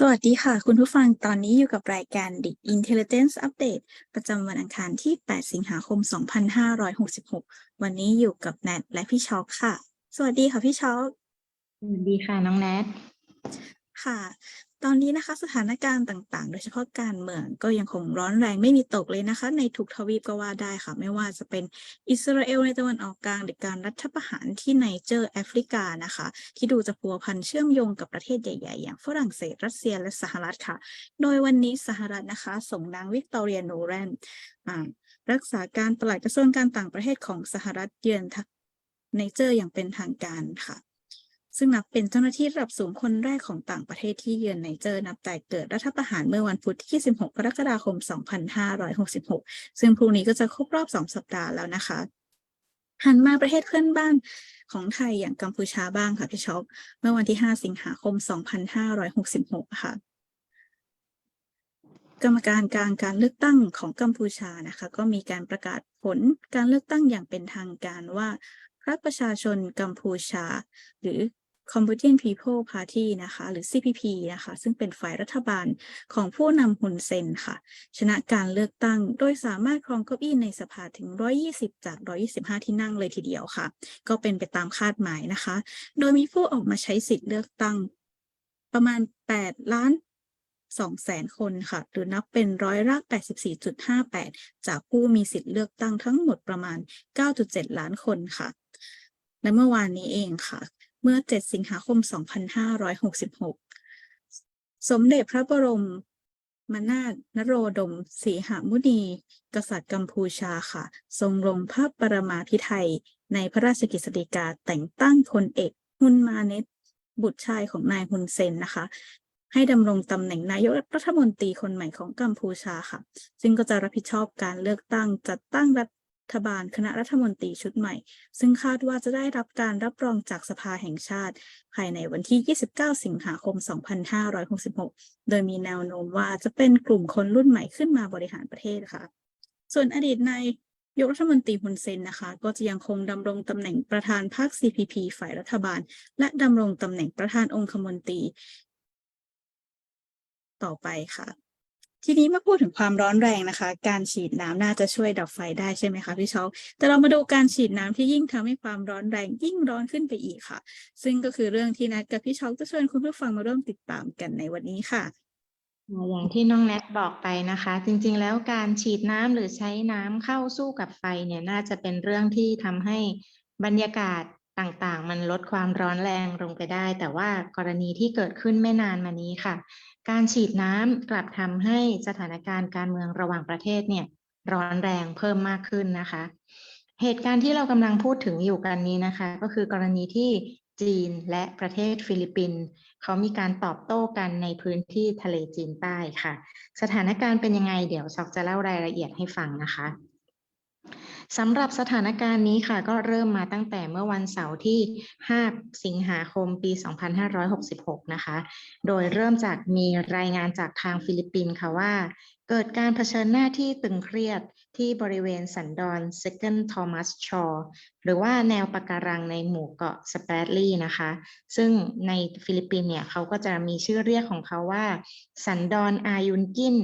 สวัสดีค่ะ คุณผู้ฟังตอนนี้อยู่กับรายการ The Intelligence Update ประจำวันอังคารที่ 8 สิงหาคม 2566 วันนี้อยู่กับแนทและพี่ช็อกค่ะ สวัสดีค่ะพี่ช็อก สวัสดีค่ะน้องแนทค่ะ ตอนนี้นะคะสถานการณ์ต่างๆ โดยเฉพาะการเมืองก็ยังคงร้อนแรงไม่มีตกเลยนะคะ ในทุกทวีปก็ว่าได้ค่ะ ไม่ว่าจะเป็นอิสราเอลในตะวันออกกลางหรือการรัฐประหารที่ไนเจอร์แอฟริกานะคะ ที่ดูจะพัวพันเชื่อมโยงกับประเทศใหญ่ ๆ อย่างฝรั่งเศสรัสเซียและสหรัฐค่ะ โดยวันนี้สหรัฐนะคะ ส่งนางวิกตอเรียโนแรนรักษาการปลัดกระทรวงการต่างประเทศของสหรัฐเยือนไนเจอร์อย่างเป็นทางการค่ะ ซึ่งนับเป็นเจ้าหน้าที่ระดับสูงคนแรกของต่างประเทศที่เยือนไนเจอร์นับแต่เกิดรัฐประหารเมื่อวันพุธที่ 26 กรกฎาคม 2566 ซึ่งพรุ่งนี้ก็จะครบรอบ 2 สัปดาห์แล้วนะคะ หันมาประเทศเพื่อนบ้านของไทยอย่างกัมพูชาบ้างค่ะพี่ช็อปเมื่อวันที่ 5 สิงหาคม 2566 ค่ะกรรมการกลางการเลือกตั้งของกัมพูชานะคะ ก็มีการประกาศผลการเลือกตั้งอย่างเป็นทางการว่า พรรคประชาชนกัมพูชา หรือ Cambodian People Party นะคะหรือ CPP นะคะซึ่งเป็นฝ่ายรัฐบาลของผู้นำฮุนเซนค่ะ ชนะการเลือกตั้งโดยสามารถครองเก้าอี้ในสภาถึง 120 จาก 125 ที่นั่งเลยทีเดียวค่ะ ก็เป็นไปตามคาดหมายนะคะ โดยมีผู้ออกมาใช้สิทธิ์เลือกตั้งประมาณ 8 ล้าน2แสนคนค่ะ หรือนับเป็นร้อยละ84.58 จากผู้มีสิทธิ์เลือกตั้งทั้งหมดประมาณ 9.7 ล้านคนค่ะ และเมื่อวานนี้เองค่ะ เมื่อ 7 สิงหาคม 2566 สมเด็จพระบรมมนาถนโรดมสีหมุนี กษัตริย์กัมพูชาค่ะ ทรงลงพระปรมาภิไธยในพระราชกฤษฎีกาแต่งตั้งพลเอกฮุนมาเนตบุตรชายของนายฮุนเซนนะคะ ให้ดำรงตำแหน่งนายกรัฐมนตรีคนใหม่ของกัมพูชาค่ะ ซึ่งก็จะรับผิดชอบการเลือกตั้งจัดตั้งรัฐ ฐบาลคณะรัฐมนตรีชุดใหม่ ซึ่งคาดว่าจะได้รับการรับรองจากสภาแห่งชาติ ภายในวันที่ 29 สิงหาคม 2566 โดยมีแนวโน้มว่าจะเป็นกลุ่มคนรุ่นใหม่ขึ้นมาบริหารประเทศค่ะ ส่วนอดีตนายยกรัฐมนตรีฮุนเซนนะคะ ก็จะยังคงดำรงตำแหน่งประธานพรรค CPP ฝ่ายรัฐบาล และดำรงตำแหน่งประธานองคมนตรี ต่อไปค่ะ ทีนี้มาพูดถึงความร้อนแรงนะคะ การฉีดน้ำน่าจะช่วยดับไฟได้ใช่ไหมคะพี่ช็อปแต่เรามาดูการฉีดน้ำที่ยิ่งทำให้ความร้อนแรงยิ่งร้อนขึ้นไปอีกค่ะ ซึ่งก็คือเรื่องที่นัดกับพี่ช็อปจะชวนคุณผู้ฟังมาร่วมติดตามกันในวันนี้ค่ะอย่างที่น้องแนทบอกไปนะคะ จริงๆ แล้วการฉีดน้ำหรือใช้น้ำเข้าสู้กับไฟเนี่ยน่าจะเป็นเรื่องที่ทำให้บรรยากาศต่างๆ มันลดความร้อนแรงลงไปได้ แต่ว่ากรณีที่เกิดขึ้นไม่นานมานี้ค่ะ การฉีดน้ำกลับทำให้สถานการณ์การเมืองระหว่างประเทศเนี่ยร้อนแรงเพิ่มมากขึ้นนะคะ เหตุการณ์ที่เรากำลังพูดถึงอยู่กันนี้นะคะ ก็คือกรณีที่จีนและประเทศฟิลิปปินส์เขามีการตอบโต้กันในพื้นที่ทะเลจีนใต้ค่ะ สถานการณ์เป็นยังไงเดี๋ยวซอกจะเล่ารายละเอียดให้ฟังนะคะ สำหรับสถานการณ์นี้ค่ะ ก็เริ่มมาตั้งแต่เมื่อวันเสาร์ที่ 5 สิงหาคมปี 2566 นะคะ โดยเริ่มจากมีรายงานจากทางฟิลิปปินส์ค่ะว่า เกิดการเผชิญหน้าที่ตึงเครียดที่บริเวณสันดอน Second Thomas Shaw หรือว่าแนวปะการังในหมู่เกาะสเปรดลีย์นะคะ ซึ่งในฟิลิปปินส์เนี่ยเขาก็จะมีชื่อเรียกของเขาว่า สันดอนอายุนกิน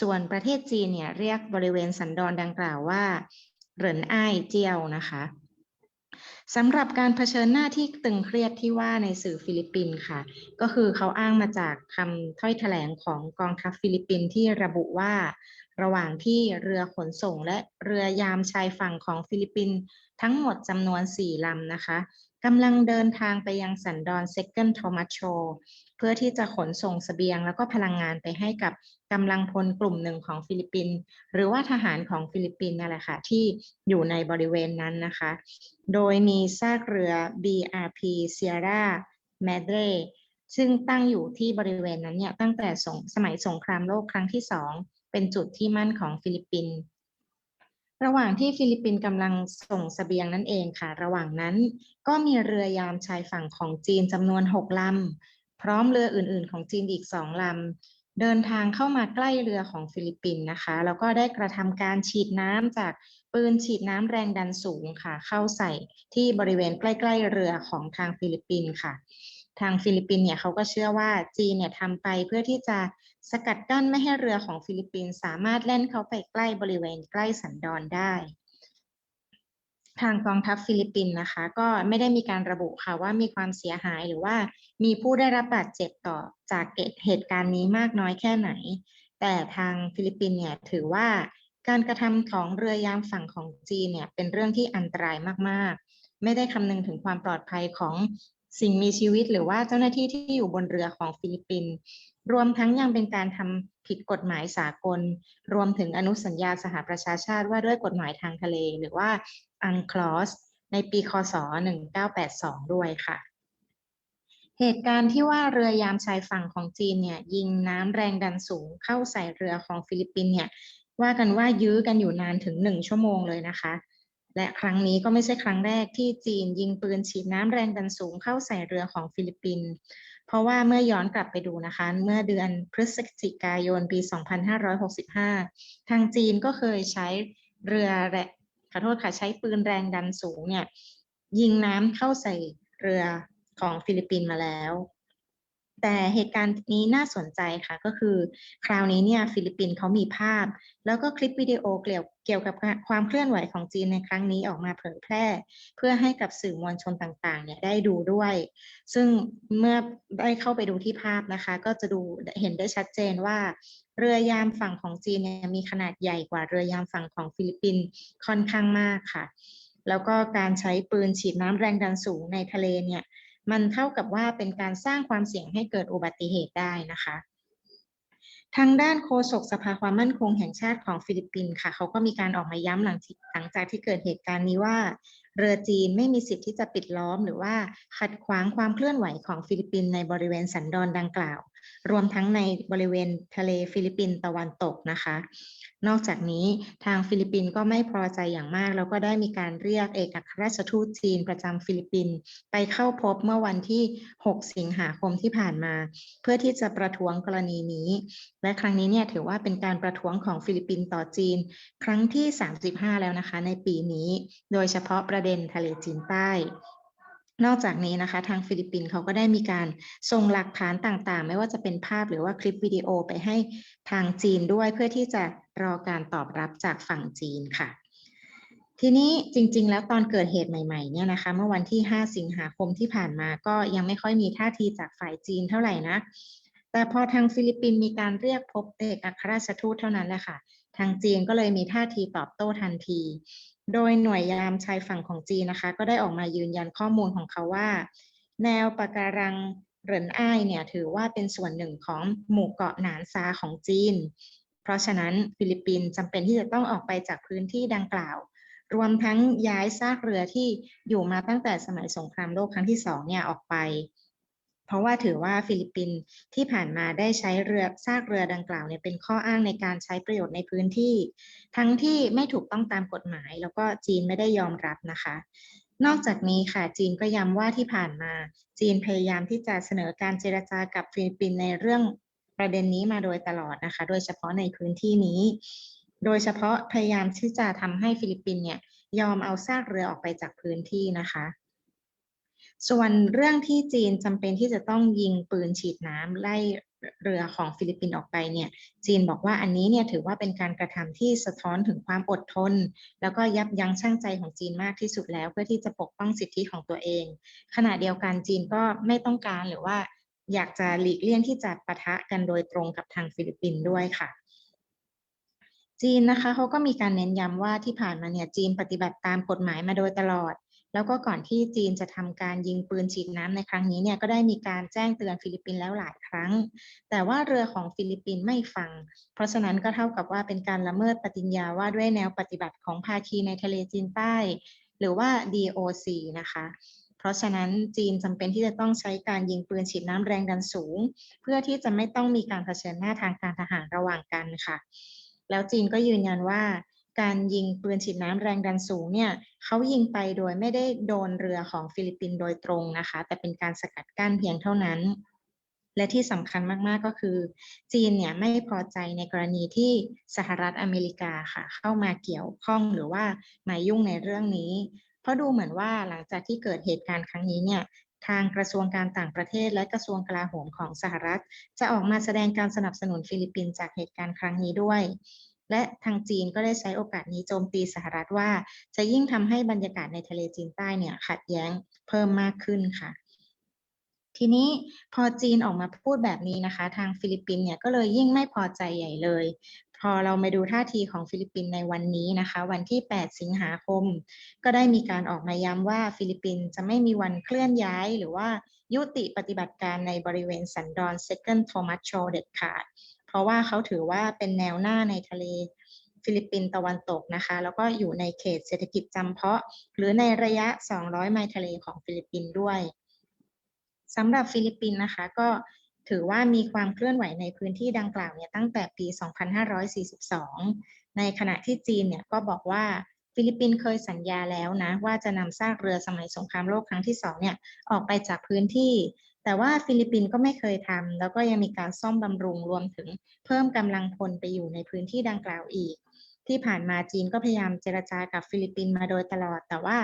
ส่วนประเทศจีนเนี่ยเรียกบริเวณสันดอนดังกล่าวว่า เหรินอ้ายเจียวนะคะสำหรับการเผชิญหน้าที่ตึงเครียดที่ว่าในสื่อฟิลิปปินส์ค่ะ ก็คือเขาอ้างมาจากคำถ้อยแถลงของกองทัพฟิลิปปินส์ที่ระบุว่า ระหว่างที่เรือขนส่งและเรือยามชายฝั่งของฟิลิปปินส์ทั้งหมดจำนวน 4ลำนะคะ กำลังเดินทางไปยังสันดอนเซคันโทมัสโชเพื่อที่จะขนส่งสเสบียงแล้วก็พลังงานไปให้กับกำลังพลกลุ่มหนึ่งของฟิลิปปินส์หรือว่าทหารของฟิลิปปินส์นั่นแหละค่ะที่อยู่ในบริเวณนั้นนะคะ โดยมีซากเรือ BRP Sierra Madre ซึ่งตั้งอยู่ที่บริเวณนั้นเนี่ยตั้งแต่สสมัยสงครามโลกครั้งที่สองเป็นจุดที่มั่นของฟิลิปปินส์ ระหว่างที่ฟิลิปปินส์กำลังส่งสเสบียงนั่นเองค่ะ ระหว่างนั้นก็มีเรือยามชายฝั่งของจีนจำนวน6ลำ พร้อมเรืออื่นๆ ของจีนอีกสองลำ เดินทางเข้ามาใกล้เรือของฟิลิปปินส์นะคะ แล้วก็ได้กระทำการฉีดน้ำจากปืนฉีดน้ำแรงดันสูงค่ะ เข้าใส่ที่บริเวณใกล้ ๆ เรือของทางฟิลิปปินส์ค่ะ ทางฟิลิปปินส์เนี่ยเขาก็เชื่อว่าจีนเนี่ยทำไปเพื่อที่จะสกัดกั้นไม่ให้เรือของฟิลิปปินส์สามารถแล่นเข้าไปใกล้บริเวณใกล้สันดอนได้ ทางกองทัพฟิลิปปินส์นะคะ ก็ไม่ได้มีการระบุค่ะว่ามีความเสียหายหรือว่ามีผู้ได้รับบาดเจ็บต่อจากเหตุการณ์นี้มากน้อยแค่ไหน แต่ทางฟิลิปปินส์เนี่ยถือว่าการกระทำของเรือยามฝั่งของจีนเนี่ยเป็นเรื่องที่อันตรายมากๆ ไม่ได้คำนึงถึงความปลอดภัยของ สิ่งมีชีวิตหรือว่าเจ้าหน้าที่ที่อยู่บนเรือของฟิลิปปินส์รวมทั้งยังเป็นการทำผิดกฎหมายสากล รวมถึงอนุสัญญาสหประชาชาติว่าด้วยกฎหมายทางทะเล หรือว่า UNCLOS ในปีคศ 1982 ด้วยค่ะ เหตุการณ์ที่ว่าเรือยามชายฝั่งของจีนเนี่ยยิงน้ำแรงดันสูงเข้าใส่เรือของฟิลิปปินส์เนี่ยว่ากันว่ายื้อกันอยู่นานถึงหนึ่งชั่วโมงเลยนะคะ และครั้งนี้ก็ไม่ใช่ครั้งแรกที่จีนยิงปืนฉีดน้ำแรงดันสูงเข้าใส่เรือของฟิลิปปินส์ เพราะว่าเมื่อย้อนกลับไปดูนะคะ เมื่อเดือนพฤศจิกายนปี 2565 ทางจีนก็เคยใช้เรือแระขอโทษค่ะใช้ปืนแรงดันสูงเนี่ยยิงน้ำเข้าใส่เรือของฟิลิปปินส์มาแล้ว แต่เหตุการณ์นี้น่าสนใจค่ะก็คือ คราวนี้เนี่ยฟิลิปปินส์เขามีภาพ แล้วก็คลิปวิดีโอเกี่ยวเกี่ยวกับความเคลื่อนไหวของจีนในครั้งนี้ออกมาเผยแพร่ เพื่อให้กับสื่อมวลชนต่างๆเนี่ยได้ดูด้วย ซึ่งเมื่อได้เข้าไปดูที่ภาพนะคะ ก็จะดูเห็นได้ชัดเจนว่า เรือยามฝั่งของจีนเนี่ยมีขนาดใหญ่กว่าเรือยามฝั่งของฟิลิปปินส์ค่อนข้างมากค่ะ แล้วก็การใช้ปืนฉีดน้ำแรงดันสูงในทะเลเนี่ย มันเท่ากับว่าเป็นการสร้างความเสี่ยงให้เกิดอุบัติเหตุได้นะคะ ทางด้านโฆษกสภาความมั่นคงแห่งชาติของฟิลิปปินส์ค่ะ เขาก็มีการออกมาย้ำหลังหลังจากที่เกิดเหตุการณ์นี้ว่า เรือจีนไม่มีสิทธิ์ที่จะปิดล้อม หรือว่าขัดขวางความเคลื่อนไหวของฟิลิปปินส์ในบริเวณสันดอนดังกล่าว รวมทั้งในบริเวณทะเลฟิลิปปินส์ตะวันตกนะคะ นอกจากนี้ทางฟิลิปปินส์ก็ไม่พอใจอย่างมาก แล้วก็ได้มีการเรียกเอกอัครราชทูตจีนประจำฟิลิปปินส์ไปเข้าพบเมื่อวันที่ 6 สิงหาคมที่ผ่านมา เพื่อที่จะประท้วงกรณีนี้ และครั้งนี้เนี่ยถือว่าเป็นการประท้วงของฟิลิปปินส์ต่อจีน ครั้งที่ 35 แล้วนะคะ ในปีนี้ โดยเฉพาะประเด็นทะเลจีนใต้นอกจากนี้นะคะ ทางฟิลิปปินส์เขาก็ได้มีการส่งหลักฐานต่างๆ ไม่ว่าจะเป็นภาพหรือว่าคลิปวิดีโอไปให้ทางจีนด้วยเพื่อที่จะ รอการตอบรับจากฝั่งจีนค่ะ ทีนี้จริง ๆ แล้วตอนเกิดเหตุใหม่ๆเนี่ยนะคะ เมื่อวันที่ 5 สิงหาคมที่ผ่านมาก็ยังไม่ค่อยมีท่าทีจากฝ่ายจีนเท่าไหร่นะ แต่พอทางฟิลิปปินส์มีการเรียกพบเอกอัครราชทูตเท่านั้นแหละค่ะ ทางจีนก็เลยมีท่าทีตอบโต้ทันที โดยหน่วยยามชายฝั่งของจีนนะคะ ก็ได้ออกมายืนยันข้อมูลของเขาว่า แนวปะการังเหรินอ้ายเนี่ยถือว่าเป็นส่วนหนึ่งของหมู่เกาะหนานซาของจีน ราะฉะนั้นฟิลิปปินส์จำเป็นที่จะต้องออกไปจากพื้นที่ดังกล่าว รวมทั้งย้ายซากเรือที่อยู่มาตั้งแต่สมัยสงครามโลกครั้งที่สองเนี่ยออกไป เพราะว่าถือว่าฟิลิปปินส์ที่ผ่านมาได้ใช้เรือซากเรือดังกล่าวเนี่ยเป็นข้ออ้างในการใช้ประโยชน์ในพื้นที่ ทั้งที่ไม่ถูกต้องตามกฎหมาย แล้วก็จีนไม่ได้ยอมรับนะคะนอกจากนี้ค่ะจีนก็ย้ำว่าที่ผ่านมา จีนพยายามที่จะเสนอการเจรจากับฟิลิปปินส์ในเรื่อง ประเด็นนี้มาโดยตลอดนะคะ โดยเฉพาะในพื้นที่นี้ โดยเฉพาะพยายามที่จะทำให้ฟิลิปปินส์เนี่ยยอมเอาซากเรือออกไปจากพื้นที่นะคะ ส่วนเรื่องที่จีนจำเป็นที่จะต้องยิงปืนฉีดน้ำไล่เรือของฟิลิปปินส์ออกไปเนี่ย จีนบอกว่าอันนี้เนี่ยถือว่าเป็นการกระทำที่สะท้อนถึงความอดทน แล้วก็ยับยั้งชั่งใจของจีนมากที่สุดแล้ว เพื่อที่จะปกป้องสิทธิของตัวเอง ขณะเดียวกันจีนก็ไม่ต้องการหรือว่า อยากจะหลีกเลี่ยงที่จะปะทะกันโดยตรงกับทางฟิลิปปินส์ด้วยค่ะ จีนนะคะเขาก็มีการเน้นย้ำว่าที่ผ่านมาเนี่ยจีนปฏิบัติตามกฎหมายมาโดยตลอด แล้วก็ก่อนที่จีนจะทำการยิงปืนฉีดน้ำในครั้งนี้เนี่ยก็ได้มีการแจ้งเตือนฟิลิปปินส์แล้วหลายครั้ง แต่ว่าเรือของฟิลิปปินส์ไม่ฟัง เพราะฉะนั้นก็เท่ากับว่าเป็นการละเมิดปฏิญญาว่าด้วยแนวปฏิบัติของภาคีในทะเลจีนใต้ หรือว่า DOC นะคะ เพราะฉะนั้นจีนจำเป็นที่จะต้องใช้การยิงปืนฉีดน้ำแรงดันสูง เพื่อที่จะไม่ต้องมีการเผชิญหน้าทางการทหารระหว่างกันค่ะ แล้วจีนก็ยืนยันว่าการยิงปืนฉีดน้ำแรงดันสูงเนี่ยเขายิงไปโดยไม่ได้โดนเรือของฟิลิปปินส์โดยตรงนะคะ แต่เป็นการสกัดกั้นเพียงเท่านั้น และที่สำคัญมาก ๆ ก็คือ จีนเนี่ยไม่พอใจในกรณีที่สหรัฐอเมริกาค่ะ เข้ามาเกี่ยวข้องหรือว่ามายุ่งในเรื่องนี้ ราะดูเหมือนว่าหลังจากที่เกิดเหตุการณ์ครั้งนี้เนี่ยทางกระทรวงการต่างประเทศและกระทรวงกลาโหมของสหรัฐ จะออกมาแสดงการสนับสนุนฟิลิปปินส์จากเหตุการณ์ครั้งนี้ด้วย และทางจีนก็ได้ใช้โอกาสนี้โจมตีสหรัฐว่า จะยิ่งทำให้บรรยากาศในทะเลจีนใต้เนี่ยขัดแย้งเพิ่มมากขึ้นค่ะทีนี้พอจีนออกมาพูดแบบนี้นะคะ ทางฟิลิปปินส์เนี่ยก็เลยยิ่งไม่พอใจใหญ่เลย พอเรามาดูท่าทีของฟิลิปปินส์ในวันนี้นะคะ วันที่ 8 สิงหาคม ก็ได้มีการออกมาย้ำว่าฟิลิปปินส์จะไม่มีวันเคลื่อนย้าย หรือว่ายุติปฏิบัติการในบริเวณสันดอน Second Thomas Shoal เด็ดขาด เพราะว่าเขาถือว่าเป็นแนวหน้าในทะเลฟิลิปปินส์ตะวันตกนะคะ แล้วก็อยู่ในเขตเศรษฐกิจจำเพาะ หรือในระยะ 200 ไมล์ทะเลของฟิลิปปินส์ด้วยสำหรับฟิลิปปินส์นะคะ ก็ ถือว่ามีความเคลื่อนไหวในพื้นที่ดังกล่าวเนี่ยตั้งแต่ปี 2542 ในขณะที่จีนเนี่ยก็บอกว่าฟิลิปปินส์เคยสัญญาแล้วนะว่าจะนำซากเรือสมัยสงครามโลกครั้งที่สองเนี่ยออกไปจากพื้นที่ แต่ว่าฟิลิปปินส์ก็ไม่เคยทำแล้วก็ยังมีการซ่อมบำรุงรวมถึงเพิ่มกำลังพลไปอยู่ในพื้นที่ดังกล่าวอีก ที่ผ่านมาจีนก็พยายามเจรจากับฟิลิปปินส์มาโดยตลอด แต่ว่า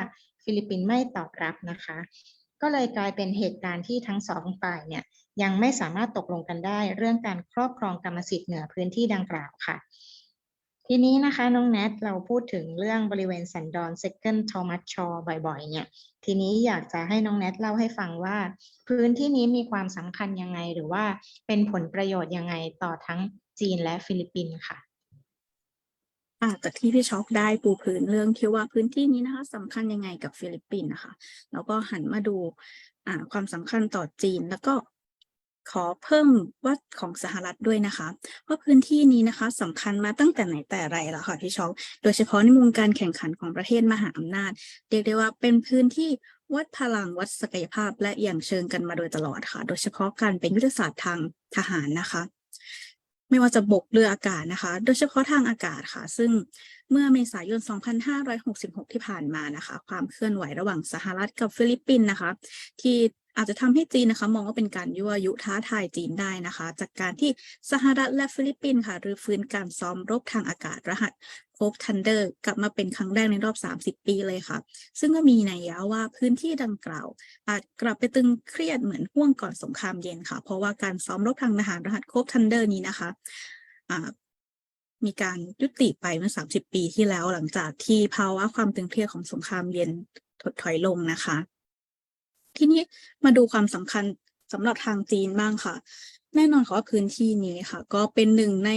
ฟิลิปปินส์ไม่ตอบรับนะคะ ก็เลยกลายเป็นเหตุการณ์ที่ทั้งสองฝ่ายเนี่ยยังไม่สามารถตกลงกันได้เรื่องการครอบครองกรรมสิทธิ์เหนือพื้นที่ดังกล่าวค่ะ ทีนี้นะคะน้องแนทเราพูดถึงเรื่องบริเวณสันดอน Second Thomas Shaw บ่อยๆ เนี่ย ทีนี้อยากจะให้น้องแนทเล่าให้ฟังว่า พื้นที่นี้มีความสำคัญยังไงหรือว่าเป็นผลประโยชน์ยังไงต่อทั้งจีนและฟิลิปปินส์ค่ะ อ่าจากที่พี่ช็อกได้ปูพื้นเรื่องที่ว่าพื้นที่นี้นะคะสำคัญยังไงกับฟิลิปปินส์นะคะ แล้วก็หันมาดูอ่าความสำคัญต่อจีน แล้วก็ขอเพิ่มว่าของสหรัฐด้วยนะคะว่าพื้นที่นี้นะคะสำคัญมาตั้งแต่ไหนแต่ไรแล้วค่ะพี่ช็อกโดยเฉพาะในมุมการแข่งขันของประเทศมหาอำนาจ เรียกได้ว่าเป็นพื้นที่วัดพลังวัดศักยภาพและอย่างเชิงกันมาโดยตลอดค่ะ โดยเฉพาะการเป็นยุทธศาสตร์ทางทหารนะคะ ไม่ว่าจะบกเรืออากาศนะคะ โดยเฉพาะทางอากาศค่ะ ซึ่งเมื่อเมษายน 2566 ที่ผ่านมานะคะ ความเคลื่อนไหวระหว่างสหรัฐกับฟิลิปปินส์นะคะ ที่อาจจะทำให้จีนนะคะมองว่าเป็นการยั่วยุท้าทายจีนได้นะคะ จากการที่สหรัฐและฟิลิปปินส์ค่ะหรือฟื้นการซ้อมรบทางอากาศรหัส โคฟทันเดอร์กลับมาเป็นครั้งแรกในรอบ 30 ปีเลยค่ะ ซึ่งก็มีนัยยะว่าพื้นที่ดังกล่าว อาจกลับไปตึงเครียดเหมือนห่วงก่อนสงครามเย็นค่ะ เพราะว่าการซ้อมรบทางทหารรหัสโคฟทันเดอร์นี้นะคะมีการยุติไปเมื่อ 30 ปีที่แล้วหลังจากที่ภาวะความตึงเครียดของสงครามเย็นถดถอยลงนะคะ ทีนี้มาดูความสำคัญสำหรับทางจีนบ้างค่ะ แน่นอนค่ะว่าพื้นที่นี้ค่ะ ก็เป็นหนึ่งใน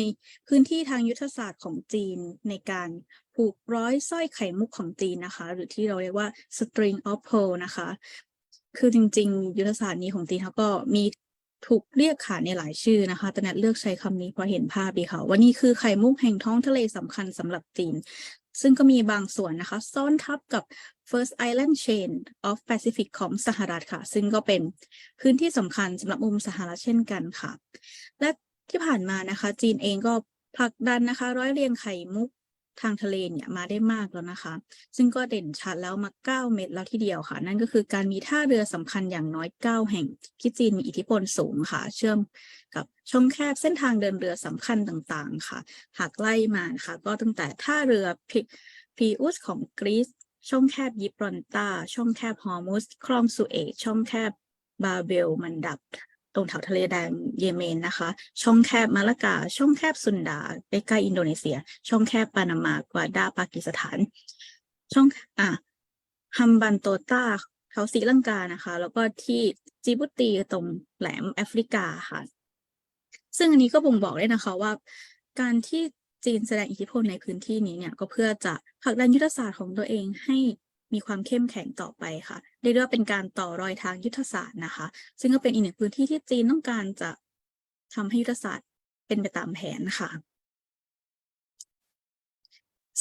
พื้นที่ทางยุทธศาสตร์ของจีนในการผูกร้อยสร้อยไข่มุกของจีนนะคะ หรือที่เราเรียกว่า string of pearl นะคะ คือจริง ๆ ยุทธศาสตร์นี้ของจีนเขาก็มีถูกเรียกขานในหลายชื่อนะคะ แต่แนทเลือกใช้คำนี้เพราะเห็นภาพดีค่ะ ว่านี่คือไข่มุกแห่งท้องทะเลสำคัญสำหรับจีน ซึ่งก็มีบางส่วนนะคะ ซ้อนทับกับ First Island Chain of Pacific ของสหรัฐค่ะ ซึ่งก็เป็นพื้นที่สำคัญสำหรับมุมสหรัฐเช่นกันค่ะ และที่ผ่านมานะคะ จีนเองก็ผลักดันนะคะ ร้อยเรียงไข่มุก ทางทะเลเนี่ยมาได้มากแล้วนะคะ ซึ่งก็เด่นชัดแล้วมา 9 เม็ดแล้วทีเดียวค่ะ นั่นก็คือการมีท่าเรือสำคัญอย่างน้อย 9 แห่งที่จีนมีอิทธิพลสูงค่ะ เชื่อมกับช่องแคบเส้นทางเดินเรือสำคัญต่างๆค่ะ หากไล่มานะคะก็ตั้งแต่ท่าเรือพ,พีอุสของกรีซช่องแคบยิบรอนตา ช่องแคบฮอร์มุส คลองสุเอตช่องแคบบาเบล มันดับ ตรงแถวทะเลแดงเยเมนนะคะ ช่องแคบมาละกา ช่องแคบสุนดาใกล้ๆอินโดนีเซีย ช่องแคบปานามากวาดาปากีสถาน ช่องอะฮัมบันโตตาเขาศรีลังกานะคะ แล้วก็ที่จิบุตีตรงแหลมแอฟริกาค่ะ ซึ่งอันนี้ก็บ่งบอกได้นะคะว่า การที่จีนแสดงอิทธิพลในพื้นที่นี้เนี่ยก็เพื่อจะผลักดันยุทธศาสตร์ของตัวเองให้ มีความเข้มแข็งต่อไปค่ะเรียกได้ว่าเป็นการต่อรอยทางยุทธศาสตร์นะคะ ซึ่งก็เป็นอีกหนึ่งพื้นที่ที่จีนต้องการจะทำให้ยุทธศาสตร์เป็นไปตามแผนค่ะ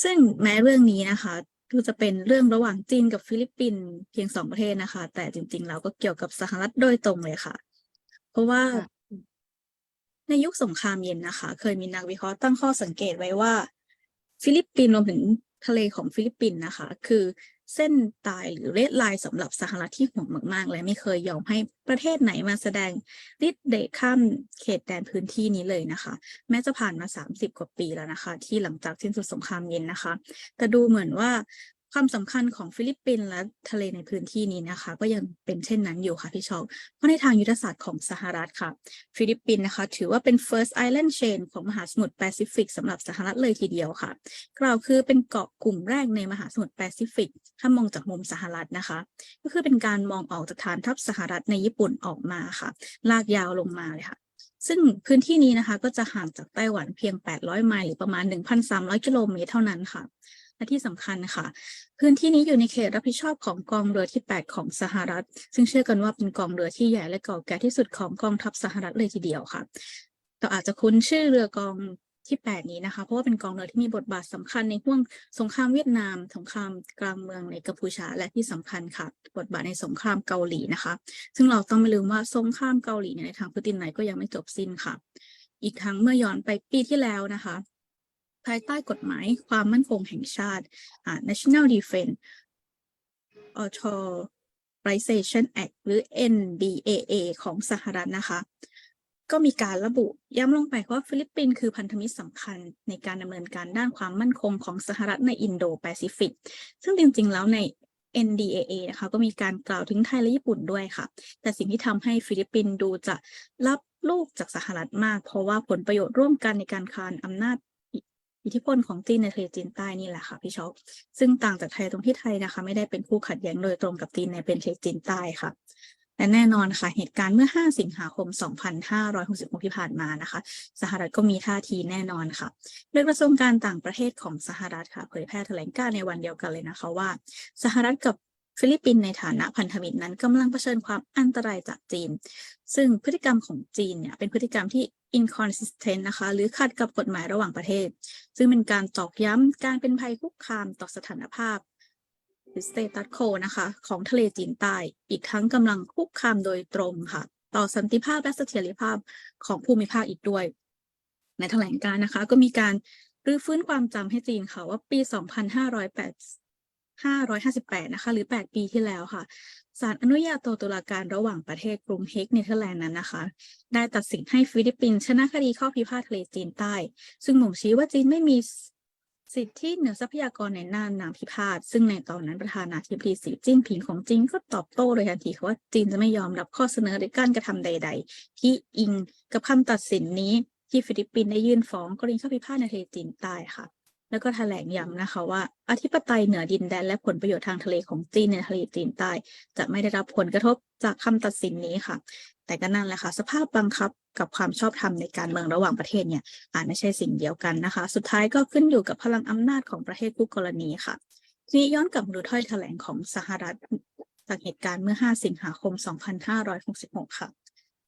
ซึ่งแม้เรื่องนี้นะคะคือจะเป็นเรื่องระหว่างจีนกับฟิลิปปินส์เพียงสองประเทศนะคะ แต่จริงๆแล้วก็เกี่ยวกับสหรัฐโดยตรงเลยค่ะ เพราะว่าค่ะในยุคสงครามเย็นนะคะ เคยมีนักวิเคราะห์ตั้งข้อสังเกตไว้ว่า ฟิลิปปินส์รวมถึงทะเลของฟิลิปปินส์นะคะ คือ เส้นตายหรือเรดไลน์สำหรับสหรัฐที่ห่วงมาก ๆ และไม่เคยยอมให้ประเทศไหนมาแสดงฤทธิ์เดชข้ามเขตแดนพื้นที่นี้เลยนะคะ แม้จะผ่านมา 30 กว่าปีแล้วนะคะ ที่หลังจากสิ้นสุดสงครามเย็นนะคะ แต่ดูเหมือนว่า ความสำคัญของฟิลิปปินส์และทะเลในพื้นที่นี้นะคะ ก็ยังเป็นเช่นนั้นอยู่ค่ะพี่ชอบเพราะในทางยุทธศาสตร์ของสหรัฐค่ะ ฟิลิปปินส์นะคะ ถือว่าเป็น first island chain ของมหาสมุทรแปซิฟิกสำหรับสหรัฐเลยทีเดียวค่ะ กล่าวคือเป็นเกาะกลุ่มแรกในมหาสมุทรแปซิฟิก ถ้ามองจากมุมสหรัฐนะคะ ก็คือเป็นการมองออกจากฐานทัพสหรัฐในญี่ปุ่นออกมาค่ะ ลากยาวลงมาเลยค่ะซึ่งพื้นที่นี้นะคะก็จะห่างจากไต้หวันเพียง 800 ไมล์หรือประมาณ 1,300 กิโลเมตรเท่านั้นค่ะ และที่สำคัญค่ะ พื้นที่นี้อยู่ในเขตรับผิดชอบของกองเรือที่ 8 ของสหรัฐ ซึ่งเชื่อกันว่าเป็นกองเรือที่ใหญ่และเก่าแก่ที่สุดของกองทัพสหรัฐเลยทีเดียวค่ะเราอาจจะคุ้นชื่อเรือกองที่ 8 นี้นะคะ เพราะว่าเป็นกองเรือที่มีบทบาทสำคัญในห่วงสงครามเวียดนาม สงครามกลางเมืองในกัมพูชา และที่สำคัญค่ะ บทบาทในสงครามเกาหลีนะคะ ซึ่งเราต้องไม่ลืมว่าสงครามเกาหลีในทางพื้นดินไหนก็ยังไม่จบสิ้นค่ะ อีกทั้งเมื่อย้อนไปปีที่แล้วนะคะ ภายใต้กฎหมายความมั่นคงแห่งชาติ National Defense Authorization Act หรือ NDAA ของสหรัฐนะคะ ก็มีการระบุย้ำลงไปว่าฟิลิปปินส์คือพันธมิตรสำคัญในการดำเนินการด้านความมั่นคงของสหรัฐในอินโดแปซิฟิก ซึ่งจริง ๆ แล้วใน NDAA นะคะก็มีการกล่าวถึงไทยและญี่ปุ่นด้วยค่ะ แต่สิ่งที่ทำให้ฟิลิปปินส์ดูจะรับลูกจากสหรัฐมาก เพราะว่าผลประโยชน์ร่วมกันในการคานอำนาจ อิทธิพลของจีนในทะเลจีนใต้นี่แหละค่ะพี่ช็อปซึ่งต่างจากไทยตรงที่ไทยนะคะ ไม่ได้เป็นคู่ขัดแย้งโดยตรงกับจีนในเป็นทะเลจีนใต้ค่ะและแน่นอนค่ะเหตุการณ์เมื่อ 5 สิงหาคม 2566 ที่ผ่านมานะคะ สหรัฐก็มีท่าทีแน่นอนค่ะโดยกระทรวงการต่างประเทศของสหรัฐค่ะเผยแพร่แถลงการณ์ในวันเดียวกันเลยนะคะว่า สหรัฐกับฟิลิปปินส์ในฐานะพันธมิตรนั้นกำลังเผชิญความอันตรายจากจีน ซึ่งพฤติกรรมของจีนเนี่ยเป็นพฤติกรรมที่ inconsistent นะคะ หรือขัดกับกฎหมายระหว่างประเทศ ซึ่งเป็นการตอกย้ำการเป็นภัยคุกคามต่อสถานภาพ หรือ status quo นะคะ ของทะเลจีนใต้ อีกทั้งกำลังคุกคามโดยตรงค่ะ ต่อสันติภาพและเสถียรภาพของภูมิภาคอีกด้วย ในแถลงการ์นะคะก็มีการรื้อฟื้นความจำให้จีนค่ะว่าปี 2,580 2558 นะคะ หรือ 8 ปีที่แล้วค่ะศาลอนุญาโตตุลาการระหว่างประเทศกรุงเฮกเนเธอร์แลนด์นั้นนะคะ ได้ตัดสินให้ฟิลิปปินส์ชนะคดีข้อพิพาททะเลจีนใต้ ซึ่งบ่งชี้ว่าจีนไม่มีสิทธิเหนือทรัพยากรในน่านน้ำพิพาท ซึ่งในตอนนั้นประธานาธิบดีสีจิ้นผิงของจีนก็ตอบโต้โดยทันทีว่าจีนจะไม่ยอมรับข้อเสนอหรือการกระทำใด ๆ ที่อิงกับคำตัดสินนี้ที่ฟิลิปปินส์ได้ยื่นฟ้องกรณีข้อพิพาทในทะเลจีนใต้ค่ะ แล้วก็แถลงย้ำนะคะว่าอธิปไตยเหนือดินแดนและผลประโยชน์ทางทะเลของจีนในทะเลจีนใต้จะไม่ได้รับผลกระทบจากคำตัดสินนี้ค่ะ แต่ก็นั่นแหละค่ะ สภาพบังคับกับความชอบธรรมในการเมืองระหว่างประเทศเนี่ยอาจไม่ใช่สิ่งเดียวกันนะคะ สุดท้ายก็ขึ้นอยู่กับพลังอำนาจของประเทศคู่กรณีค่ะทีนี้ย้อนกลับมาดูถ้อยแถลงของสหรัฐจากเหตุการณ์เมื่อ 5 สิงหาคม 2566 ค่ะ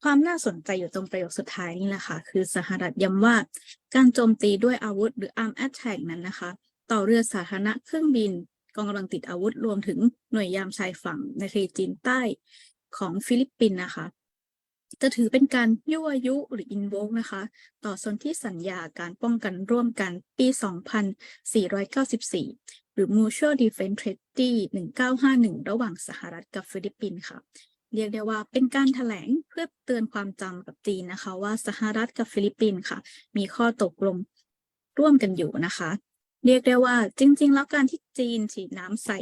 ความน่าสนใจอยู่ตรงประโยคสุดท้ายนี่แหละค่ะ คือสหรัฐย้ำว่า การโจมตีด้วยอาวุธหรือ arm attack นั้นนะคะ ต่อเรือสาธารณะเครื่องบิน กองกำลังติดอาวุธรวมถึงหน่วยยามชายฝั่งในทะเลจีนใต้ของฟิลิปปินส์นะคะ จะถือเป็นการยั่วยุหรือ invoke นะคะ ต่อสนธิสัญญาการป้องกันร่วมกันปี 2494 หรือ Mutual Defense Treaty 1951 ระหว่างสหรัฐกับฟิลิปปินส์ค่ะ เรียกได้ว่าเป็นการแถลงเพื่อเตือนความจำกับจีนนะคะ ว่าสหรัฐกับฟิลิปปินส์ค่ะ มีข้อตกลงร่วมกันอยู่นะคะ เรียกได้ว่าจริง ๆ แล้วการที่จีนฉีดน้ำใส่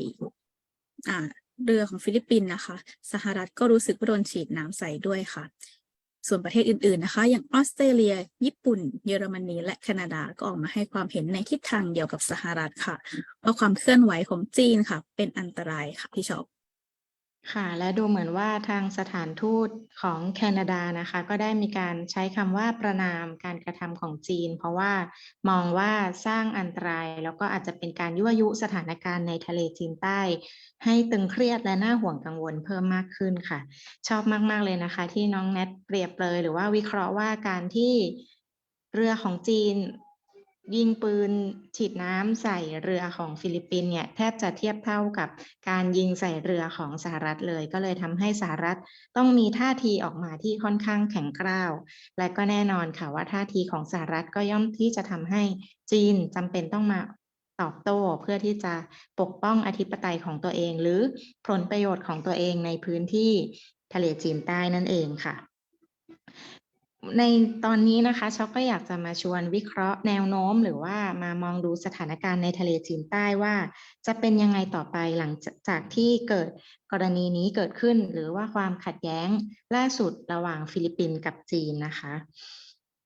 เรือของฟิลิปปินส์นะคะ สหรัฐก็รู้สึกว่าโดนฉีดน้ำใส่ด้วยค่ะ ส่วนประเทศอื่น ๆ นะคะ อย่างออสเตรเลีย ญี่ปุ่น เยอรมนี และแคนาดาก็ออกมาให้ความเห็นในทิศทางเดียวกับสหรัฐค่ะ ว่าความเคลื่อนไหวของจีนค่ะ เป็นอันตรายค่ะพี่ชอบ ค่ะ และดูเหมือนว่า ทางสถานทูตของแคนาดานะคะ ก็ได้มีการใช้คำว่า ประนามการกระทำของจีน เพราะว่ามองว่า สร้างอันตราย แล้วก็อาจจะเป็นการยั่วยุสถานการณ์ในทะเลจีนใต้ ให้ตึงเครียดและน่าห่วงกังวลเพิ่มมากขึ้นค่ะ ชอบมาก ๆ เลยนะคะ ที่น้องแนทเปรียบเลยหรือว่าวิเคราะห์ว่า การที่เรือของจีน ยิงปืนฉีดน้ำใส่เรือของฟิลิปปินเนี่ยแทบจะเทียบเท่ากับการยิงใส่เรือของสหรัฐเลย ก็เลยทำให้สหรัฐต้องมีท่าทีออกมาที่ค่อนข้างแข็งกร้าว และก็แน่นอนค่ะว่าท่าทีของสหรัฐก็ย่อมที่จะทำให้จีนจำเป็นต้องมาตอบโต้เพื่อที่จะปกป้องอธิปไตยของตัวเอง หรือผลประโยชน์ของตัวเองในพื้นที่ทะเลจีนใต้นั่นเองค่ะ ในตอนนี้นะคะช็อกก็อยากจะมาชวนวิเคราะห์แนวโน้ม หรือว่ามามองดูสถานการณ์ในทะเลจีนใต้ว่า จะเป็นยังไงต่อไปหลังจากจากที่เกิดกรณีนี้เกิดขึ้น หรือว่าความขัดแย้งล่าสุดระหว่างฟิลิปปินส์กับจีนนะคะ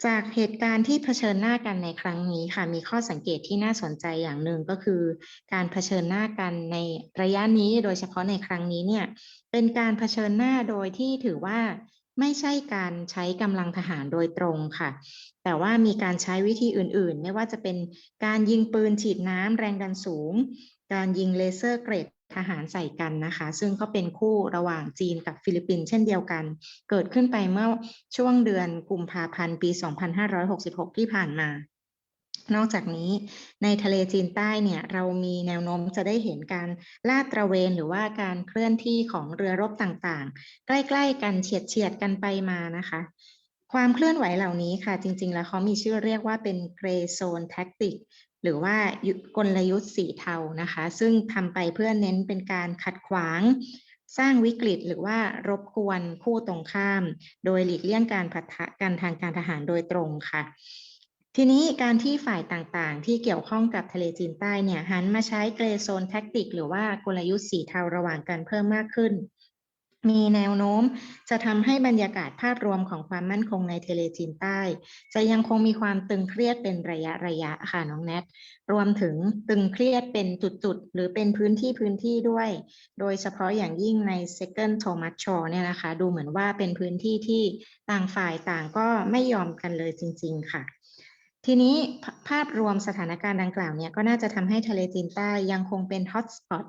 จากเหตุการณ์ที่เผชิญหน้ากันในครั้งนี้ค่ะ มีข้อสังเกตที่น่าสนใจอย่างหนึ่งก็คือ การเผชิญหน้ากันในระยะนี้โดยเฉพาะในครั้งนี้เนี่ยเป็นการเผชิญหน้าโดยที่ถือว่า ไม่ใช่การใช้กำลังทหารโดยตรงค่ะ แต่ว่ามีการใช้วิธีอื่นๆ ไม่ว่าจะเป็นการยิงปืนฉีดน้ำแรงดันสูง การยิงเลเซอร์เกรดทหารใส่กันนะคะ ซึ่งก็เป็นคู่ระหว่างจีนกับฟิลิปปินส์เช่นเดียวกัน เกิดขึ้นไปเมื่อช่วงเดือนกุมภาพันธ์ปี 2566 ที่ผ่านมา นอกจากนี้ในทะเลจีนใต้เนี่ยเรามีแนวโน้มจะได้เห็นการลาดตระเวนหรือว่าการเคลื่อนที่ของเรือรบต่างๆ ใกล้ๆกันเฉียดเฉียดๆกันไปมานะคะ ความเคลื่อนไหวเหล่านี้ค่ะ จริงๆ แล้วเขามีชื่อเรียกว่าเป็น Gray Zone Tactic หรือว่ากลยุทธ์สีเทานะคะ ซึ่งทำไปเพื่อเน้นเป็นการขัดขวางสร้างวิกฤตหรือว่ารบกวนคู่ตรงข้าม โดยหลีกเลี่ยงการปะทะกันทางการทหารโดยตรงค่ะ ทีนี้การที่ฝ่ายต่างๆ ที่เกี่ยวข้องกับทะเลจีนใต้เนี่ยหันมาใช้เกรโซนแท็กติก หรือว่ากลยุทธ์สีเทาระหว่างกันเพิ่มมากขึ้น มีแนวโน้มจะทำให้บรรยากาศภาพรวมของความมั่นคงในทะเลจีนใต้ จะยังคงมีความตึงเครียดเป็นระยะระยะค่ะน้องแนทรวมถึงตึงเครียดเป็นจุดๆ หรือเป็นพื้นที่พื้นที่ด้วย โดยเฉพาะอย่างยิ่งใน second Thomas Shore เนี่ยนะคะ ดูเหมือนว่าเป็นพื้นที่ที่ต่างฝ่ายต่างก็ไม่ยอมกันเลยจริง ๆ ค่ะ ทีนี้ภาพรวมสถานการณ์ดังกล่าวเนี่ยก็น่าจะทำให้ทะเลจีนใต้ยังคงเป็นฮอตสปอต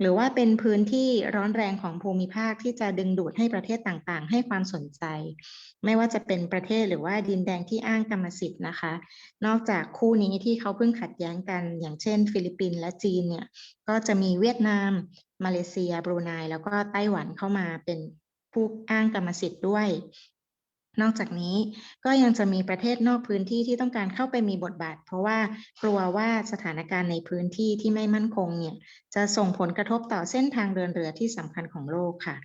หรือว่าเป็นพื้นที่ร้อนแรงของภูมิภาคที่จะดึงดูดให้ประเทศต่างๆ ให้ความสนใจ ไม่ว่าจะเป็นประเทศหรือว่าดินแดงที่อ้างกรรมสิทธิ์นะคะ นอกจากคู่นี้ที่เขาเพิ่งขัดแย้งกัน อย่างเช่น ฟิลิปปินส์และจีนเนี่ยก็จะมีเวียดนาม มาเลเซีย บรูไนแล้วก็ไต้หวันเข้ามาเป็นผู้อ้างกรรมสิทธิ์ด้วย นอกจากนี้ก็ยังจะมีประเทศนอกพื้นที่ที่ต้องการเข้าไปมีบทบาท เพราะว่ากลัวว่าสถานการณ์ในพื้นที่ที่ไม่มั่นคงเนี่ยจะส่งผลกระทบต่อเส้นทางเดินเรือที่สำคัญของโลกค่ะ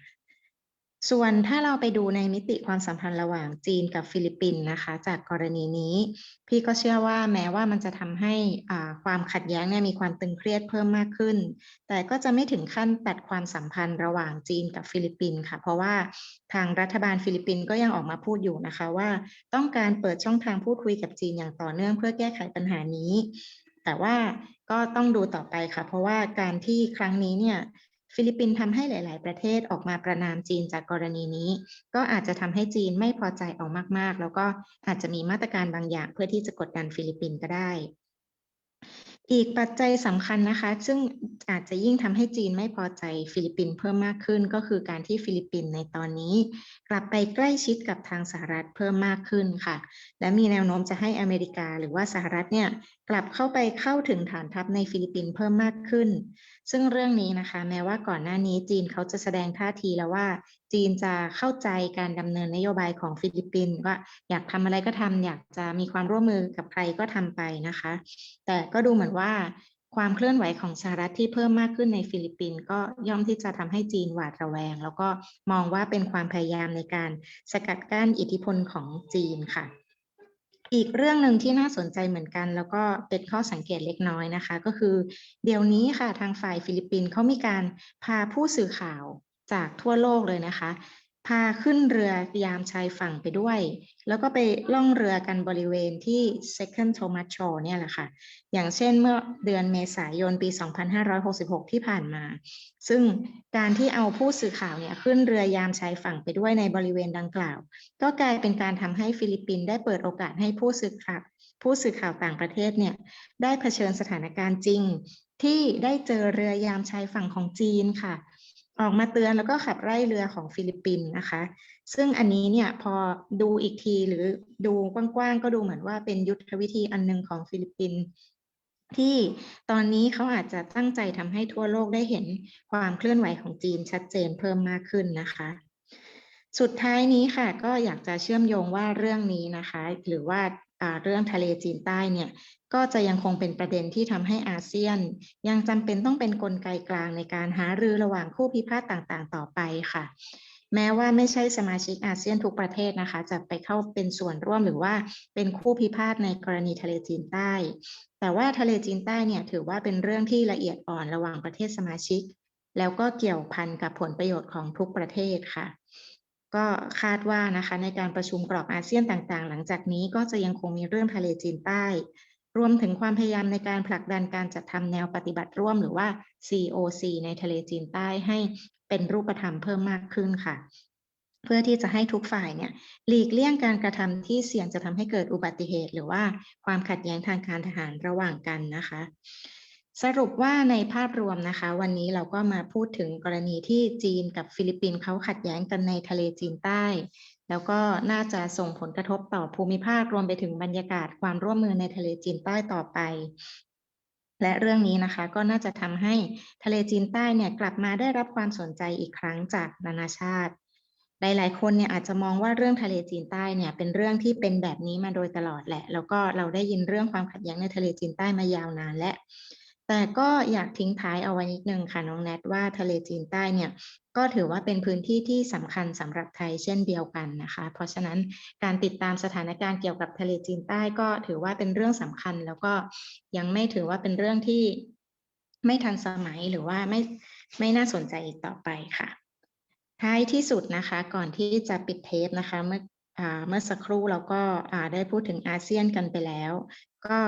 ส่วนถ้าเราไปดูในมิติความสัมพันธ์ระหว่างจีนกับฟิลิปปินส์นะคะ จากกรณีนี้ พี่ก็เชื่อว่าแม้ว่ามันจะทำให้ความขัดแย้งเนี่ยมีความตึงเครียดเพิ่มมากขึ้น แต่ก็จะไม่ถึงขั้นตัดความสัมพันธ์ระหว่างจีนกับฟิลิปปินส์ค่ะ เพราะว่าทางรัฐบาลฟิลิปปินส์ก็ยังออกมาพูดอยู่นะคะว่า ต้องการเปิดช่องทางพูดคุยกับจีนอย่างต่อเนื่องเพื่อแก้ไขปัญหานี้ แต่ว่าก็ต้องดูต่อไปค่ะ เพราะว่าการที่ครั้งนี้เนี่ย ฟิลิปปินส์ทำให้หลาย ๆ ประเทศออกมาประนามจีนจากกรณีนี้ ก็อาจจะทำให้จีนไม่พอใจออกมาก ๆ แล้วก็อาจจะมีมาตรการบางอย่างเพื่อที่จะกดดันฟิลิปปินส์ก็ได้ อีกปัจจัยสำคัญนะคะ ซึ่งอาจจะยิ่งทำให้จีนไม่พอใจฟิลิปปินส์เพิ่มมากขึ้น ก็คือการที่ฟิลิปปินส์ในตอนนี้ กลับไปใกล้ชิดกับทางสหรัฐเพิ่มมากขึ้นค่ะ และมีแนวโน้มจะให้อเมริกาหรือว่าสหรัฐเนี่ยกลับเข้าไปเข้าถึงฐานทัพในฟิลิปปินส์เพิ่มมากขึ้น ซึ่งเรื่องนี้นะคะ แม้ว่าก่อนหน้านี้จีนเขาจะแสดงท่าทีแล้วว่า จีนจะเข้าใจการดำเนินนโยบายของฟิลิปปินส์ว่าอยากทำอะไรก็ทำอยากจะมีความร่วมมือกับใครก็ทำไปนะคะ แต่ก็ดูเหมือนว่าความเคลื่อนไหวของสหรัฐที่เพิ่มมากขึ้นในฟิลิปปินส์ก็ย่อมที่จะทำให้จีนหวาดระแวง แล้วก็มองว่าเป็นความพยายามในการสกัดกั้นอิทธิพลของจีนค่ะ อีกเรื่องหนึ่งที่น่าสนใจเหมือนกัน แล้วก็เป็นข้อสังเกตเล็กน้อยนะคะ ก็คือเดี๋ยวนี้ค่ะทางฝ่ายฟิลิปปินส์เขามีการพาผู้สื่อข่าวจากทั่วโลกเลยนะคะ พาขึ้นเรือยามชายฝั่งไปด้วย แล้วก็ไปล่องเรือกันบริเวณที่ Second Thomas Shore เนี่ยแหละค่ะ อย่างเช่นเมื่อเดือนเมษายนปี 2566 ที่ผ่านมา ซึ่งการที่เอาผู้สื่อข่าวเนี่ยขึ้นเรือยามชายฝั่งไปด้วยในบริเวณดังกล่าว ก็กลายเป็นการทำให้ฟิลิปปินส์ได้เปิดโอกาสให้ผู้สื่อข่าวผู้สื่อข่าวต่างประเทศเนี่ยได้เผชิญสถานการณ์จริงที่ได้เจอเรือยามชายฝั่งของจีนค่ะ ออกมาเตือนแล้วก็ขับไล่เรือของฟิลิปปินส์นะคะ ซึ่งอันนี้เนี่ยพอดูอีกทีหรือดูกว้างๆก็ดูเหมือนว่าเป็นยุทธวิธีอันหนึงของฟิลิปปินส์ที่ตอนนี้เขาอาจจะตั้งใจทำให้ทั่วโลกได้เห็นความเคลื่อนไหวของจีนชัดเจนเพิ่มมากขึ้นนะคะ สุดท้ายนี้ค่ะก็อยากจะเชื่อมโยงว่าเรื่องนี้นะคะ หรือว่า เรื่องทะเลจีนใต้เนี่ยก็จะยังคงเป็นประเด็นที่ทำให้อาเซียน ยังจำเป็นต้องเป็นนกลไกกลางในการหารือระหว่างคู่พิพาทต่างๆ ต่อไปค่ะ แม้ว่าไม่ใช่สมาชิกอาเซียนทุกประเทศนะคะ จะไปเข้าเป็นส่วนร่วมหรือว่าเป็นคู่พิพาทในกรณีทะเลจีนใต้ แต่ว่าทะเลจีนใต้เนี่ยถือว่าเป็นเรื่องที่ละเอียดอ่อนระหว่างประเทศสมาชิก แล้วก็เกี่ยวพันกับผลประโยชน์ของทุกประเทศค่ะ ก็คาดว่านะคะในการประชุมกรอบอาเซียนต่างๆ หลังจากนี้ก็จะยังคงมีเรื่องทะเลจีนใต้ รวมถึงความพยายามในการผลักดันการจัดทำแนวปฏิบัติร่วมหรือว่า COC ในทะเลจีนใต้ให้เป็นรูปธรรมเพิ่มมากขึ้นค่ะ เพื่อที่จะให้ทุกฝ่ายเนี่ยหลีกเลี่ยงการกระทำที่เสี่ยงจะทำให้เกิดอุบัติเหตุ หรือว่าความขัดแย้งทางการทหารระหว่างกันนะคะ สรุปว่าในภาพรวมนะคะ วันนี้เราก็มาพูดถึงกรณีที่จีนกับฟิลิปปินส์เขาขัดแย้งกันในทะเลจีนใต้ แล้วก็น่าจะส่งผลกระทบต่อภูมิภาครวมไปถึงบรรยากาศความร่วมมือในทะเลจีนใต้ต่อไป และเรื่องนี้นะคะก็น่าจะทำให้ทะเลจีนใต้เนี่ยกลับมาได้รับความสนใจอีกครั้งจากนานาชาติหลาย ๆ คนเนี่ยอาจจะมองว่าเรื่องทะเลจีนใต้เนี่ยเป็นเรื่องที่เป็นแบบนี้มาโดยตลอดแหละ แล้วก็เราได้ยินเรื่องความขัดแย้งในทะเลจีนใต้มายาวนานและ แต่ก็อยากทิ้งท้ายเอาไว้นิดนึงค่ะน้องแนทว่าทะเลจีนใต้เนี่ยก็ถือว่าเป็นพื้นที่ที่สำคัญสำหรับไทยเช่นเดียวกันนะคะ เพราะฉะนั้นการติดตามสถานการณ์เกี่ยวกับทะเลจีนใต้ก็ถือว่าเป็นเรื่องสำคัญ แล้วก็ยังไม่ถือว่าเป็นเรื่องที่ไม่ทันสมัยหรือว่าไม่ไม่น่าสนใจอีกต่อไปค่ะ ท้ายที่สุดนะคะก่อนที่จะปิดเทปนะคะเมื่อเมื่อสักครู่เราก็ได้พูดถึงอาเซียนกันไปแล้ว ก็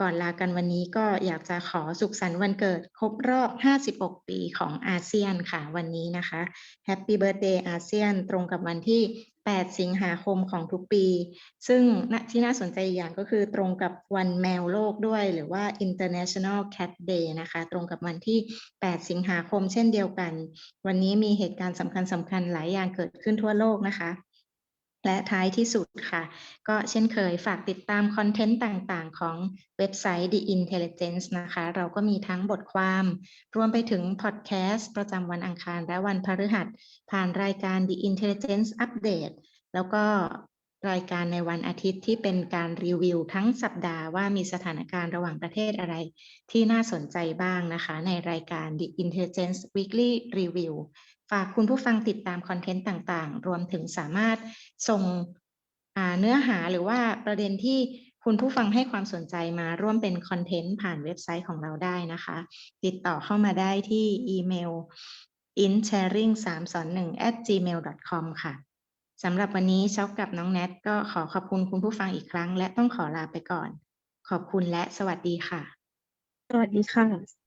ก่อนลากันวันนี้ก็อยากจะขอสุขสันต์วันเกิดครบรอบ 56 ปีของอาเซียนค่ะวันนี้นะคะ Happy Birthday อาเซียนตรงกับวันที่ 8 สิงหาคมของทุกปี ซึ่งณที่น่าสนใจอีกอย่างก็คือตรงกับวันแมวโลกด้วย หรือว่า International Cat Day นะคะ ตรงกับวันที่ 8 สิงหาคมเช่นเดียวกัน วันนี้มีเหตุการณ์สำคัญสำคัญหลายอย่างเกิดขึ้นทั่วโลกนะคะ และท้ายที่สุดค่ะ ก็เช่นเคยฝากติดตามคอนเทนต์ต่างๆ ของเว็บไซต์ The Intelligence นะคะ เราก็มีทั้งบทความ รวมไปถึงพอดแคสต์ประจำวันอังคารและวันพฤหัส ผ่านรายการ The Intelligence Update แล้วก็รายการในวันอาทิตย์ที่เป็นการรีวิวทั้งสัปดาห์ว่ามีสถานการณ์ระหว่างประเทศอะไร ที่น่าสนใจบ้างนะคะ ในรายการ The Intelligence Weekly Review ฝากคุณผู้ฟังติดตามคอนเทนต์ต่างๆ รวมถึงสามารถส่งเนื้อหาหรือว่าประเด็นที่คุณผู้ฟังให้ความสนใจมาร่วมเป็นคอนเทนต์ผ่านเว็บไซต์ของเราได้นะคะ ติดต่อเข้ามาได้ที่อีเมล insharing 3 2 1 at gmail com ค่ะสำหรับวันนี้ช็อกกับน้องแนทก็ขอขอบคุณคุณผู้ฟังอีกครั้ง และต้องขอลาไปก่อน ขอบคุณและสวัสดีค่ะ สวัสดีค่ะ